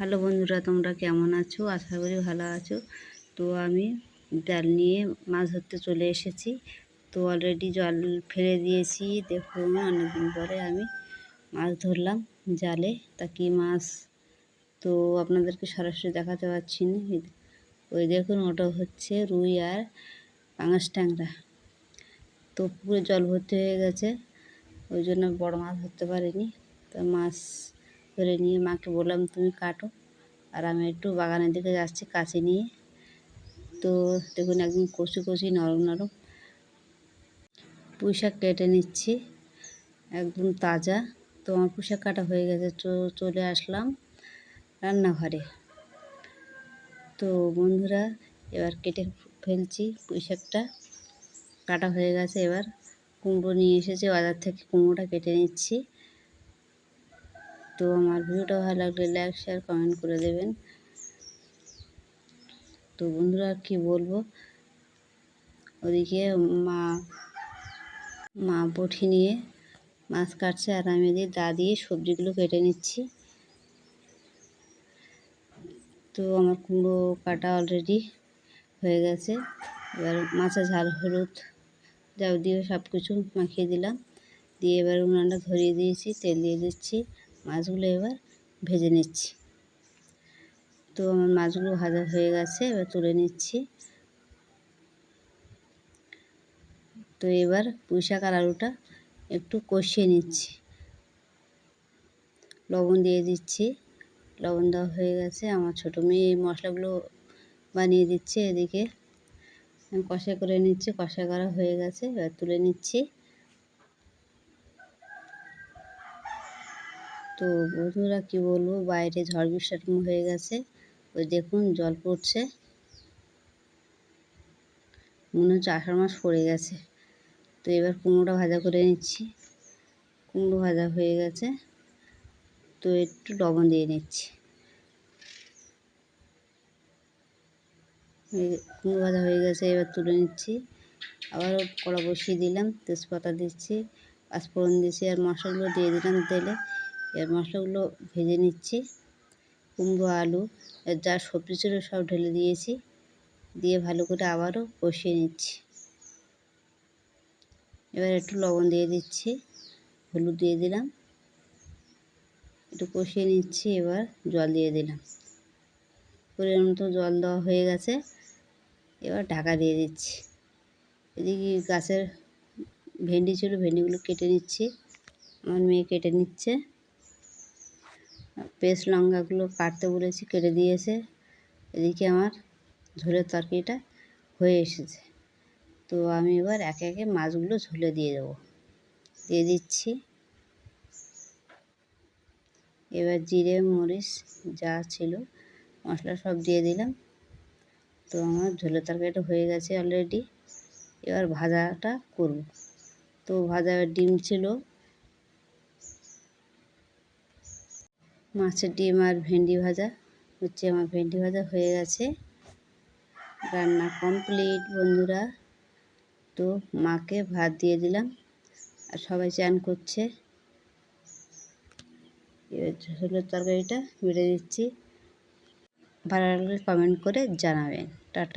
Hello বন্ধুরা, তোমরা কেমন আছো? আশা করি ভালো আছো। তো আমি জাল নিয়ে মাছ ধরতে চলে এসেছি। তো অলরেডি জল ফেলে দিয়েছি। দেখুন অনেকদিন পরে আমি মাছ ধরলাম জালে। তা কী মাছ? তো আপনাদেরকে সরাসরি দেখাতে পারছি না। ওই দেখুন, ওটা হচ্ছে রুই আর পাঙাশ ট্যাংরা। তো পুকুরে জল ভর্তি হয়ে গেছে। ওই জন্য বড় মাছ ধরতে পারিনি। তা মাছ ধরে নিয়ে মাকে বললাম, তুমি কাটো। আর আমি একটু বাগানের দিকে যাচ্ছি কাছে নিয়ে। তো দেখুন একদম কচি কচি নরম নরম। পুঁই শাক কেটে নিচ্ছি, একদম তাজা। তো আমার পুঁই শাক কাটা হয়ে গেছে চলে আসলাম রান্নাঘরে। তো বন্ধুরা, এবার কেটে ফেলছি পুঁই শাকটা কাটা হয়ে গেছে এবার। কুমড়ো নিয়ে এসেছে, বাজার থেকে কুমড়োটা কেটে নিচ্ছি। তো আমার ভিডিওটা ভালো লাগলে লাইক শেয়ার কমেন্ট করে দেবেন। তো বন্ধুরা, আর কী বলব? ওদিকে মা মা বটি নিয়ে মাছ কাটছে আর আমি এদিকে দা দিয়ে সবজিগুলো কেটে নিচ্ছি। তো আমার কুমড়ো কাটা অলরেডি হয়ে গেছে। এবার মাছের ঝাল, হলুদ যাও দিয়ে সব কিছু মাখিয়ে দিলাম। দিয়ে এবার উনানটা ধরিয়ে দিয়েছি, তেল দিয়ে দিচ্ছি। মাছগুলো এবার ভেজে নিচ্ছি। তো আমার মাছগুলো ভাজা হয়ে গেছে, এবার তুলে নিচ্ছি। তো এবার পুঁই শাক আর আলুটা একটু কষিয়ে নিচ্ছি। লবণ দিয়ে দিচ্ছি। লবণ দেওয়া হয়ে গেছে। আমার ছোটো মেয়ে মশলাগুলো বানিয়ে দিচ্ছে এদিকে। কষা করে নিচ্ছি, কষা করা হয়ে গেছে, এবার তুলে নিচ্ছি। তো বন্ধুরা কি বলব, বাইরে ঝড় বৃষ্টি হয়ে গেছে। ওই দেখুন জল পড়ছে। মনে হচ্ছে আষাঢ় মাস পড়ে গেছে। তো এবার কুমড়োটা ভাজা করে নিচ্ছি। কুমড়ো ভাজা হয়ে গেছে। তো একটু লবণ দিয়ে নিচ্ছি। কুমড়ো ভাজা হয়ে গেছে, এবার তুলে নিচ্ছি। আবারও কড়া বসিয়ে দিলাম, তেজপাতা দিচ্ছি পাঁচফোড়ন দিচ্ছি, আর মশলাগুলো দিয়ে দিলাম তেলে। এর মশলাগুলো ভেজে নিচ্ছি। কুমড়ো, আলু যা সবজি ছিল সব ঢেলে দিয়েছি। দিয়ে ভালো করে আবারও কষিয়ে নিচ্ছি। এবার একটু লবণ দিয়ে দিচ্ছি, হলুদ দিয়ে দিলাম। একটু কষিয়ে নিচ্ছি, এবার জল দিয়ে দিলাম। পরিমাণ মতো জল দেওয়া হয়ে গেছে। এবার ঢাকা দিয়ে দিচ্ছি। এদিকে গাছের ভেন্ডি ছিল, ভেন্ডিগুলো কেটে নিচ্ছি। আমার মেয়ে কেটে নিচ্ছে। পেস্ট লঙ্কাগুলো কাটতে বলেছি, কেটে দিয়েছে। এদিকে আমার ঝোলের তরকারিটা হয়ে এসেছে। তো আমি এবার একে একে মাছগুলো ঝোলে দিয়ে দেবো। দিয়ে দিচ্ছি। এবার জিরে, মরিচ যা ছিল, মশলা সব দিয়ে দিলাম। তো আমার ঝোলের তরকারিটা হয়ে গেছে অলরেডি এবার ভাজাটা করব। তো ভাজা ডিম ছিল মাছের ডিম আর ভেন্ডি ভাজা। হচ্ছে আমার ভেন্ডি ভাজা হয়ে গেছে। রান্না কমপ্লিট বন্ধুরা। তো মাকে ভাত দিয়ে দিলাম। আর সবাই চান করছে। ঝোলের তরকারিটা বেড়ে দিচ্ছি। ভালো লাগলে কমেন্ট করে জানাবেন। টাটা।